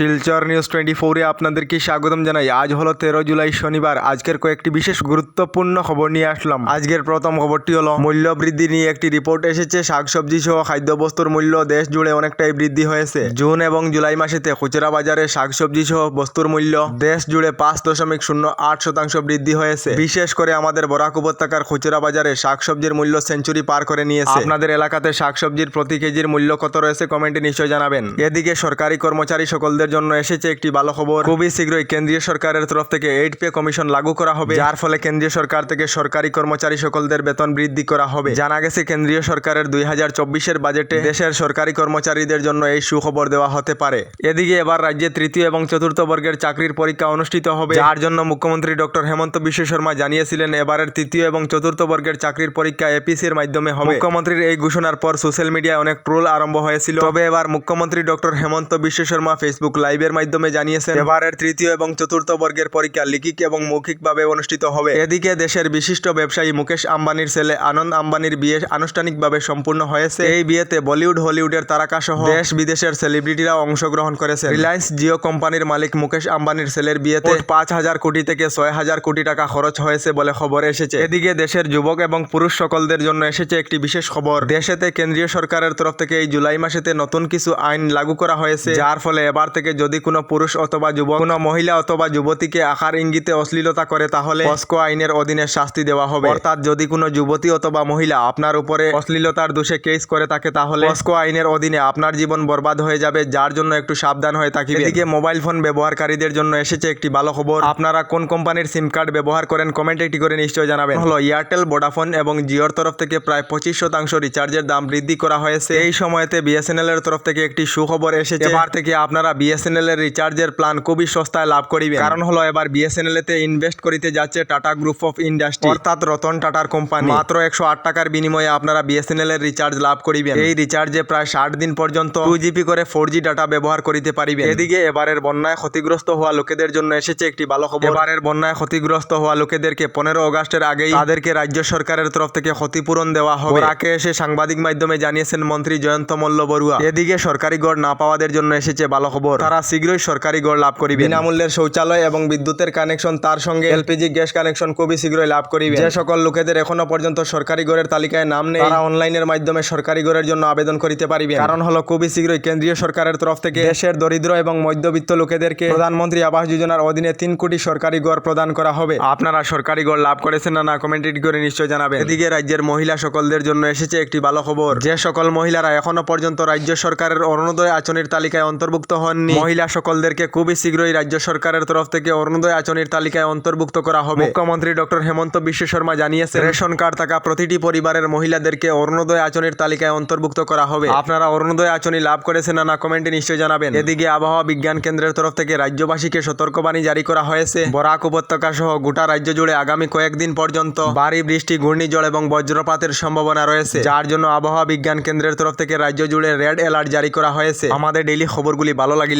Silchar news twenty ফোরে আপনাদেরকে স্বাগতম জানাই। আজ হলো তেরো জুলাই শনিবার। আজকের কয়েকটি বিশেষ গুরুত্বপূর্ণ খবর নিয়ে আসলাম। আজকের প্রথম খবরটি হলো মূল্য বৃদ্ধি নিয়ে একটি রিপোর্ট এসেছে শাকসবজি সহ খাদ্যবস্তুর মূল্য দেশ জুড়ে অনেকটাই বৃদ্ধি হয়েছে। জুন এবং জুলাই মাসেতে খুচরা বাজারে শাকসবজি সহ বস্তুর মূল্য দেশ জুড়ে পাঁচ দশমিক শূন্য আট শতাংশ বৃদ্ধি হয়েছে। বিশেষ করে আমাদের বরাক উপত্যকার খুচরা বাজারে শাকসবজির মূল্য সেঞ্চুরি পার করে নিয়েছে। আপনাদের এলাকাতে শাকসবজির প্রতি কেজির মূল্য কত রয়েছে কমেন্টে নিশ্চয় জানাবেন। এদিকে সরকারি কর্মচারী সকলদের জন্য এসেছে একটি ভালো খবর। খুবই শীঘ্রই কেন্দ্রীয় সরকারের তরফ থেকে এইট পে কমিশন লাগু করা হবে, যার ফলে কেন্দ্রীয় সরকার থেকে সরকারি কর্মচারী সকলদের বেতন বৃদ্ধি করা হবে। জানা গেছে, কেন্দ্রীয় সরকারের দুই হাজার চব্বিশের বাজেটে দেশের সরকারি কর্মচারীদের জন্য এই সুখবর দেওয়া হতে পারে। এদিকে এবার রাজ্যে তৃতীয় এবং চতুর্থ বর্গের চাকরির পরীক্ষা অনুষ্ঠিত হবে, যার জন্য মুখ্যমন্ত্রী ডক্টর হেমন্ত বিশ্ব শর্মা জানিয়েছিলেন, এবারের তৃতীয় এবং চতুর্থ বর্গের চাকরির পরীক্ষা এপিসির মাধ্যমে হবে। মুখ্যমন্ত্রীর এই ঘোষণার পর সোশ্যাল মিডিয়ায় অনেক ট্রোল আরম্ভ হয়েছিল। তবে এবার মুখ্যমন্ত্রী ডক্টর হেমন্ত বিশ্ব শর্মা ফেসবুক লাইভের মাধ্যমে জানিয়েছেন, এবারের তৃতীয় এবং চতুর্থ বর্গের পরীক্ষা লিখিত এবং মৌখিকভাবে অনুষ্ঠিত হবে। এদিকে দেশের বিশিষ্ট ব্যবসায়ী মুকেশ আম্বানির ছেলে আনন্দ আম্বানির বিয়ে আনুষ্ঠানিকভাবে সম্পূর্ণ হয়েছে। এই বিয়েতে বলিউড, হলিউডের তারকা সহ দেশ বিদেশের সেলিব্রিটিরাও অংশগ্রহণ করেছে রিলায়েন্স জিও কোম্পানির মালিক মুকেশ আম্বানির ছেলের বিয়েতে পাঁচ হাজার কোটি থেকে ছয় হাজার কোটি টাকা খরচ হয়েছে বলে খবর এসেছে। এদিকে দেশের যুবক এবং পুরুষ সকলদের জন্য এসেছে একটি বিশেষ খবর। দেশেতে কেন্দ্রীয় সরকারের তরফ থেকে এই জুলাই মাসেতে নতুন কিছু আইন লাগু করা হয়েছে, যার ফলে এবার থেকে যদি কোনো পুরুষ অথবা যুবক, কোনো মহিলা অথবা যুবতীকে আকার ইঙ্গিতে অশ্লীলতা করে, তাহলে পস্কো আইনের অধীনে শাস্তি দেওয়া হবে। অর্থাৎ যদি কোনো যুবতী অথবা মহিলা আপনার উপরে অশ্লীলতার দোষে কেস করে থাকে, তাহলে পস্কো আইনের অধীনে আপনার জীবন বরবাদ হয়ে যাবে, যার জন্য একটু সাবধান হয়ে থাকি এদিকে মোবাইল ফোন ব্যবহারকারীদের জন্য এসেছে একটি ভালো খবর। আপনারা কোন কোম্পানির সিম কার্ড ব্যবহার করেন, কমেন্ট একটি করে নিশ্চয় জানাবেন। হলো, এয়ারটেল, ভোডাফোন এবং জিওর তরফ থেকে প্রায় পঁচিশ শতাংশ রিচার্জের দাম বৃদ্ধি করা হয়েছে। এই সময়তে বিএসএনএল এর তরফ থেকে একটি সুখবর এসেছে। এবার থেকে আপনারা বিএসএনএল এর রিচার্জের প্ল্যান খুবই সস্তায় লাভ করিবেন। কারণ হলো এবার বিএসএনএল তে ইনভেস্ট করিতে যাচ্ছে টাটা গ্রুপ অফ ইন্ডাস্ট্রি। অর্থাৎ রতন টাটার কোম্পানি। মাত্র একশো আট টাকার বিনিময়ে আপনারা বিএসএনএল এর রিচার্জ লাভ করিবেন। এই রিচার্জে প্রায় ষাট দিন পর্যন্ত টু জিবি করে ফোর জি ডাটা ব্যবহার করিতে পারিবেন। এদিকে এবারের বন্যায় ক্ষতিগ্রস্ত হওয়া লোকেদের জন্য এসেছে একটি ভালো খবর এবারের বন্যায় ক্ষতিগ্রস্ত হওয়া লোকেদেরকে পনেরো অগাস্টের আগেই তাদেরকে রাজ্য সরকারের তরফ থেকে ক্ষতিপূরণ দেওয়া হবে। তাকে এসে সাংবাদিক মাধ্যমে জানিয়েছেন মন্ত্রী জয়ন্ত মল্ল বড়ুয়া। এদিকে সরকারি গড় না পাওয়াদের জন্য এসেছে ভালো খবর। তারা শীঘ্রই সরকারি গড় লাভ করিবে বিনামূল্যের শৌচালয় এবং বিদ্যুতের কানেকশন তার সঙ্গে এলপিজি গ্যাস কানেকশন খুবই শীঘ্রই লাভ করিবে যে সকল লোকেদের এখনও পর্যন্ত সরকারি গড়ের তালিকায় নাম নেই তারা অনলাইনের মাধ্যমে সরকারি গড়ের জন্য আবেদন করিতে পারিবে কারণ হলো খুবই শীঘ্রই কেন্দ্রীয় সরকারের তরফ থেকে দেশের দরিদ্র এবং মধ্যবিত্ত লোকেদেরকে প্রধানমন্ত্রী আবাস যোজনার অধীনে তিন কোটি সরকারি গড় প্রদান করা হবে। আপনারা সরকারি গড় লাভ করেছেন না না কমেন্ট করে নিশ্চয় জানাবেন। এদিকে রাজ্যের মহিলা সকলদের জন্য এসেছে একটি ভালো খবর যে সকল মহিলারা এখনও পর্যন্ত রাজ্য সরকারের অরুণোদয় আচনির তালিকায় অন্তর্ভুক্ত হননি। মহিলা সকলদেরকে খুবই শীঘ্রই রাজ্য সরকারের তরফ থেকে অরুণোদয় আচনির তালিকায় অন্তর্ভুক্ত করা হবে। মুখ্যমন্ত্রী ডক্টর হেমন্ত বিশ্ব শর্মা জানিয়েছে রেশন কার্ড থাকা প্রতিটি পরিবারের মহিলাদেরকে অরুণোদয় আচনির তালিকায় অন্তর্ভুক্ত করা হবে। আপনারা অরুণোদয় আচনি লাভ করেছেন না না কমেন্টে নিশ্চয় জানাবেন। এদিকে আবহাওয়া বিজ্ঞান কেন্দ্রের তরফ থেকে রাজ্যবাসীকে সতর্কবাণী জারি করা হয়েছে। বরাক উপত্যকা সহ গোটা রাজ্য জুড়ে আগামী কয়েকদিন পর্যন্ত ভারী বৃষ্টি ঘূর্ণিঝড় এবং বজ্রপাতের সম্ভাবনা রয়েছে। যার জন্য আবহাওয়া বিজ্ঞান কেন্দ্রের তরফ থেকে রাজ্য জুড়ে রেড অ্যালার্ট জারি করা হয়েছে। আমাদের ডেইলি খবরগুলি ভালো লাগলে